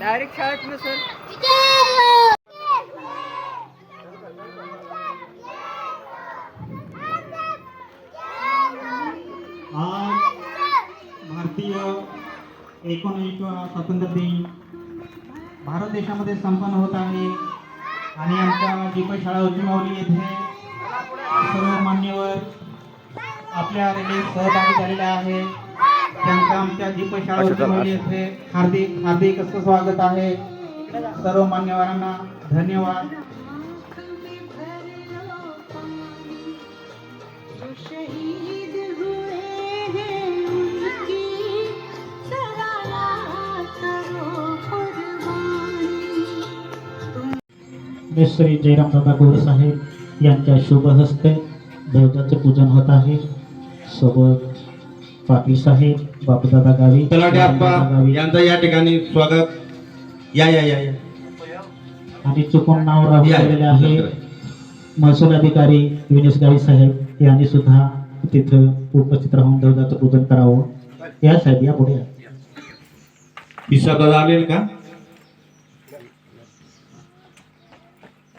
Direct शाळेत ना sir भारतीय एकोणीस स्वातंत्र्य दिन भारत देशामध्ये संपन्न होत आहे आणि आमच्या दीपक शाळा उजमावली येथे सर्व मान्यवर आपल्या रॅलीत सहभागी झालेला आहे त्यांचं आमच्या दीपक शाळा उच्चमावली येथे हार्दिक हार्दिक असं स्वागत आहे सर्व मान्यवरांना धन्यवाद। जो शहीद हुए हैं उनकी सराहना करो कुर्बानी श्री जयरामदादा गोरे साहेब यांच्या शुभ हस्ते ध्वजाचे पूजन होत आहे. सोबत पाटील साहेब बापूदादा गावी तलाठी आप्पा बापूदादा गावी. यांचं या ठिकाणी स्वागत. या या या या. आणि चुकून नाव गेलेले आहे. महसूल अधिकारी विनेश गावी साहेब यांनी सुद्धा तिथं उपस्थित राहून ध्वजाचं पूजन करावं. या साहेब या पुढे दादा आलेल का?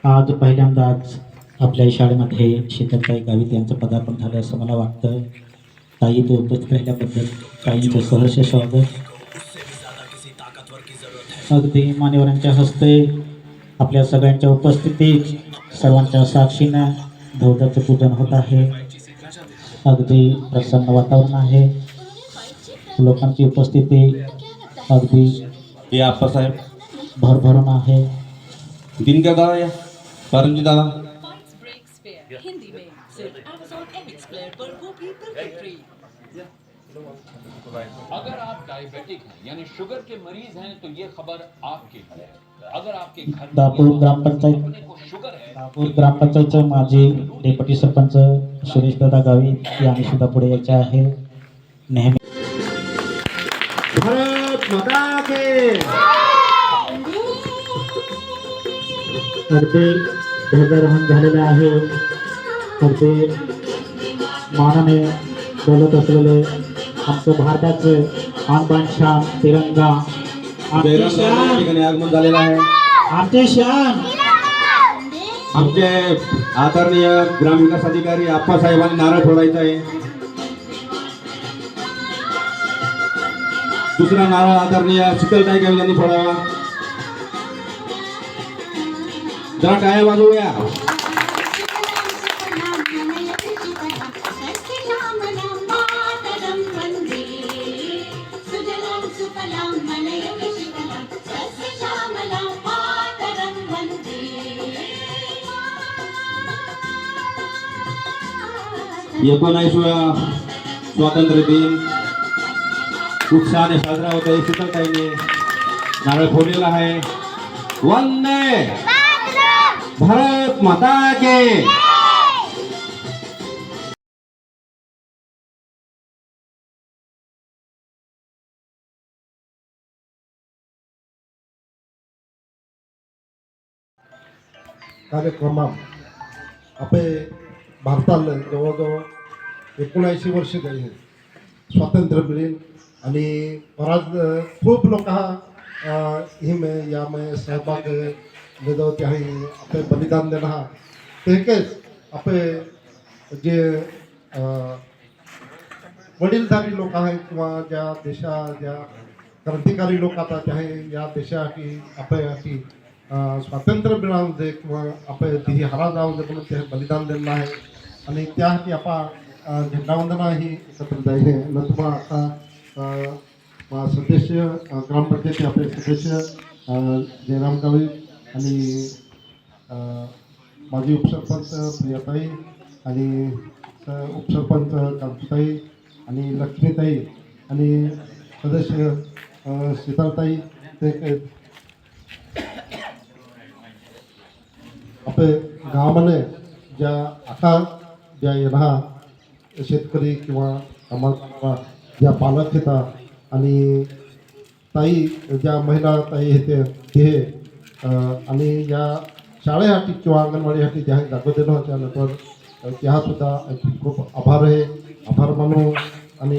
आज पहिल्यांदाच आपल्या शाळेमध्ये शीतलताई गावित यांचं पदार्पण झालं असं मला वाटतं. ताई ते उपस्थित राहिल्याबद्दल ताईंचं सहर्ष स्वागत अगदी मान्यवरांच्या हस्ते आपल्या सगळ्यांच्या उपस्थितीत सर्वांच्या साक्षीनं ध्वजाचं पूजन होत आहे. अगदी प्रसन्न वातावरण आहे. लोकांची उपस्थिती अगदी आप्पासाहेब भरभरून आहे. दिनकर दादा या. परमजी दादा. प्लेयर पर वो भी बिल्कुल फ्री अगर आप डायबिटिक हैं यानी शुगर के मरीज हैं तो ये खबर आपके लिए अगर आपके घर दापूर या ग्रामपंचायत अपने को शुगर है नागपूर ग्रामपंचायतचे माजी डेप्युटी सरपंच सुरेश दादा गावित यांनी सुद्धा पुढे यायचे आहे. नेहमी भारत माता के। अगदी ध्वजारोहण झालेले आहे. अगदी मानाने बोलत असलेले आमचं भारताचं आणबाण शान तिरंगा जयराम या ठिकाणी आगमन झालेलं आहे. आमची शान. आमचे आदरणीय ग्रामविकास अधिकारी आप्पासाहेबांनी नारळ फोडायचा आहे. दुसरा नारळ आदरणीय शीतलताई गावी यांनी फोडावा. जरा टाळ्या वाजवूया. एकोणावीसव्या स्वातंत्र्य दिन. उत्साहाने साजरा होत आहे शीतलताईने नारळ फोडलेला आहे. वंदे भारत माता के. कार्यक्रमात आपले भारताला जवळजवळ एकोणऐंशी वर्ष झाली स्वातंत्र्य मिळेल आणि बराच खूप लोक हा हिम यामय सहभाग निदवते आहे. आपले बलिदान देणं हा. तेकेच आपले जे वडीलधारी लोक आहेत किंवा ज्या देशा ज्या क्रांतिकारी लोक आता ते आहे या देशासाठी आपल्यासाठी अं, स्वातंत्र्य मिळावं दे किंवा आपण ती हरा जाऊ दे म्हणून ते बलिदान दिलेलं आहे. आणि त्यासाठी आपण झेंडावंदना ही एकत्र आहे. नंतर आता सदस्य अं, ग्रामपंचायती आपले सदस्य अं, जयराम गावित आणि अं, माजी उपसरपंच प्रियाताई आणि स- उपसरपंच कांतीताई आणि लक्ष्मीताई आणि सदस्य अं, शीतलताई ते आपले गावामध्ये ज्या आता ज्या येणार शेतकरी किंवा आम्हाला ज्या पालक येतात आणि ताई ज्या महिला ताई येते ते आणि या शाळेसाठी किंवा अंगणवाडीसाठी ज्या दाखवलेलं त्यानंतर त्या सुद्धा खूप आभार आहे. आभार मानू आणि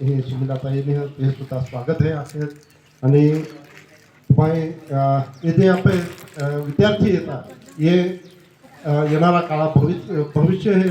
हे सुमिलाताईने हे सुद्धा स्वागत आहे असेल आणि माय येथे आपले विद्यार्थी येतात हे येणारा काळा भविष्य भविष्य हे